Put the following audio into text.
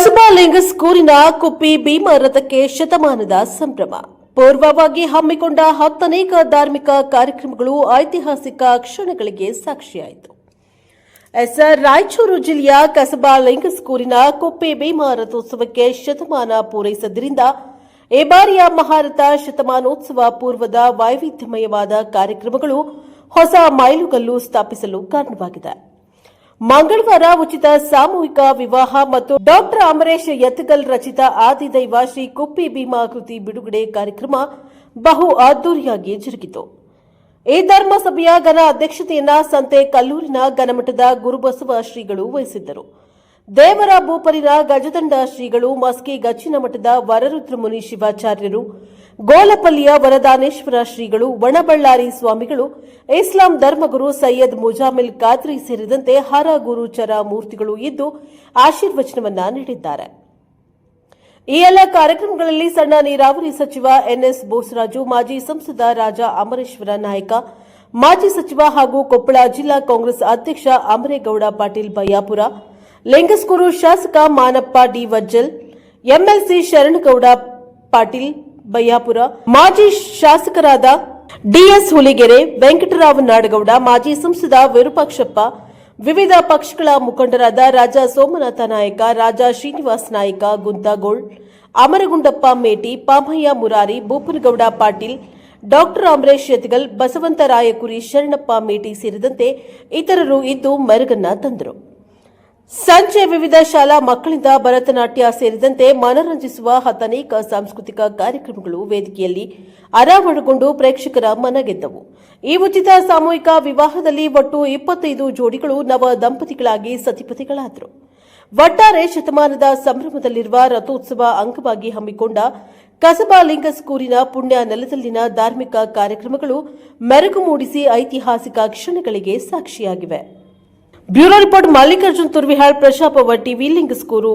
ಕಸಬಾ ಸ್ಕೂಲಿನ ಕುಪ್ಪಿ ಭೀಮಾರಥಕ್ಕೆ ಶತಮಾನದ ಸಂಭ್ರಮ. ಪೂರ್ವವಾಗಿ ಹಮ್ಮಿಕೊಂಡ ಹತ್ತನೇಕ ಧಾರ್ಮಿಕ ಕಾರ್ಯಕ್ರಮಗಳು ಐತಿಹಾಸಿಕ ಕ್ಷಣಗಳಿಗೆ ಸಾಕ್ಷಿಯಾಯಿತು. ಎಸ್ಆರ್ ರಾಯಚೂರು ಜಿಲ್ಲೆಯ ಕಸಬಾ ಸ್ಕೂಲಿನ ಕುಪ್ಪಿ ಭೀಮಾರಥೋತ್ಸವಕ್ಕೆ ಶತಮಾನ ಪೂರೈಸಿದ್ದರಿಂದ ಈ ಬಾರಿಯ ಮಹಾರಥ ಶತಮಾನೋತ್ಸವ ಪೂರ್ವದ ವೈವಿಧ್ಯಮಯವಾದ ಕಾರ್ಯಕ್ರಮಗಳು ಹೊಸ ಮೈಲುಗಲ್ಲು ಸ್ಥಾಪಿಸಲು ಕಾರಣವಾಗಿದೆ. ಮಂಗಳವಾರ ಉಚಿತ ಸಾಮೂಹಿಕ ವಿವಾಹ ಮತ್ತು ಡಾಕ್ಟರ್ ಅಮರೇಶ್ ಯತ್ಗಲ್ ರಚಿತ ಆದಿದೈವ ಶ್ರೀ ಕುಪ್ಪಿ ಭೀಮಾ ಕೃತಿ ಬಿಡುಗಡೆ ಕಾರ್ಯಕ್ರಮ ಬಹು ಅದ್ದೂರಿಯಾಗಿ ಜರುಗಿತು. ಈ ಧರ್ಮಸಭೆಯ ಘನ ಅಧ್ಯಕ್ಷತೆಯನ್ನ ಸಂತೆ ಕಲ್ಲೂರಿನ ಘನಮಠದ ಗುರುಬಸವ ಶ್ರೀಗಳು ವಹಿಸಿದ್ದರು. ದೇವರ ಭೂಪರಿನ ಗಜದಂಡ ಶ್ರೀಗಳು ಮಸ್ಕಿ ಗಚ್ಚಿನ ಮಠದ ವರರುದ್ರಮುನಿ ಶಿವಾಚಾರ್ಯರು ಗೋಲಪಲ್ಲಿಯ ವರದಾನೇಶ್ವರ ಶ್ರೀಗಳು ಒಣಬಳ್ಳಾರಿ ಸ್ವಾಮಿಗಳು, ಇಸ್ಲಾಂ ಧರ್ಮಗುರು ಸೈಯದ್ ಮುಜಾಮಿಲ್ ಖಾದ್ರಿ ಸೇರಿದಂತೆ ಹರ ಗುರುಚರ ಮೂರ್ತಿಗಳು ಇದ್ದು ಆಶೀರ್ವಚನವನ್ನ ನೀಡಿದ್ದಾರೆ. ಈ ಎಲ್ಲ ಕಾರ್ಯಕ್ರಮಗಳಲ್ಲಿ ಸಣ್ಣ ನೀರಾವರಿ ಸಚಿವ ಎನ್ಎಸ್ ಬೋಸರಾಜು, ಮಾಜಿ ಸಂಸದ ರಾಜ ಅಮರೇಶ್ವರ ನಾಯಕ, ಮಾಜಿ ಸಚಿವ ಹಾಗೂ ಕೊಪ್ಪಳ ಜಿಲ್ಲಾ ಕಾಂಗ್ರೆಸ್ ಅಧ್ಯಕ್ಷ ಅಮರೇಗೌಡ ಪಾಟೀಲ್ ಬಯ್ಯಾಪುರ ಲಿಂಗಸ್ಕೂರು ಶಾಸಕ ಮಾನಪ್ಪ ಡಿ ವಜ್ಜಲ್, ಎಂಎಲ್ಸಿ ಶರಣಗೌಡ ಪಾಟೀಲ್ ಬಯ್ಯಾಪುರ ಮಾಜಿ ಶಾಸಕರಾದ ಡಿಎಸ್ ಹುಲಿಗೆರೆ ವೆಂಕಟರಾವ್ ನಾಡಗೌಡ, ಮಾಜಿ ಸಂಸದ ವಿರೂಪಾಕ್ಷಪ್ಪ, ವಿವಿಧ ಪಕ್ಷಗಳ ಮುಖಂಡರಾದ ರಾಜಾ ಸೋಮನಾಥ ನಾಯಕ, ರಾಜಾ ಶ್ರೀನಿವಾಸ್ ನಾಯಕ ಗುಂತಾಗೋಳ್ ಅಮರಗುಂಡಪ್ಪ ಮೇಟಿ, ಪಾಮಯ್ಯ ಮುರಾರಿ, ಭೂಪನಗೌಡ ಪಾಟೀಲ್, ಡಾಕ್ಟರ್ ಅಮರೇಶ್ ಯತ್ಗಲ್ ಬಸವಂತರಾಯಕುರಿ ಶರಣಪ್ಪ ಮೇಟಿ ಸೇರಿದಂತೆ ಇತರರು ಇದ್ದು ಮರುಗನ್ನ ತಂದರು. ಸಂಜೆ ವಿವಿಧ ಶಾಲಾ ಮಕ್ಕಳಿಂದ ಭರತನಾಟ್ಯ ಸೇರಿದಂತೆ ಮನರಂಜಿಸುವ ಹತ್ತನೇಕ ಸಾಂಸ್ಕೃತಿಕ ಕಾರ್ಯಕ್ರಮಗಳು ವೇದಿಕೆಯಲ್ಲಿ ಅನಾವರಣಗೊಂಡು ಪ್ರೇಕ್ಷಕರ ಮನ ಗೆದ್ದವು ಈ ಉಚಿತ ಸಾಮೂಹಿಕ ವಿವಾಹದಲ್ಲಿ ಒಟ್ಟು ಇಪ್ಪತ್ತೈದು ಜೋಡಿಗಳು ನವ ದಂಪತಿಗಳಾಗಿ ಸತಿಪತಿಗಳಾದರು. ಒಟ್ಟಾರೆ ಶತಮಾನದ ಸಂಭ್ರಮದಲ್ಲಿರುವ ರಥೋತ್ಸವ ಅಂಗವಾಗಿ ಹಮ್ಮಿಕೊಂಡ ಕಸಬಾ ಲಿಂಗಸ್ಕೂರಿನ ಪುಣ್ಯ ನೆಲದಲ್ಲಿನ ಧಾರ್ಮಿಕ ಕಾರ್ಯಕ್ರಮಗಳು ಮೆರುಗು ಮೂಡಿಸಿ ಐತಿಹಾಸಿಕ ಕ್ಷಣಗಳಿಗೆ ಸಾಕ್ಷಿಯಾಗಿವೆ. బ్యూరో రిపోర్ట్ మల్లికార్జున్ తుర్విహాల్ ప్రశాప టీవీ లింక్ స్కూరు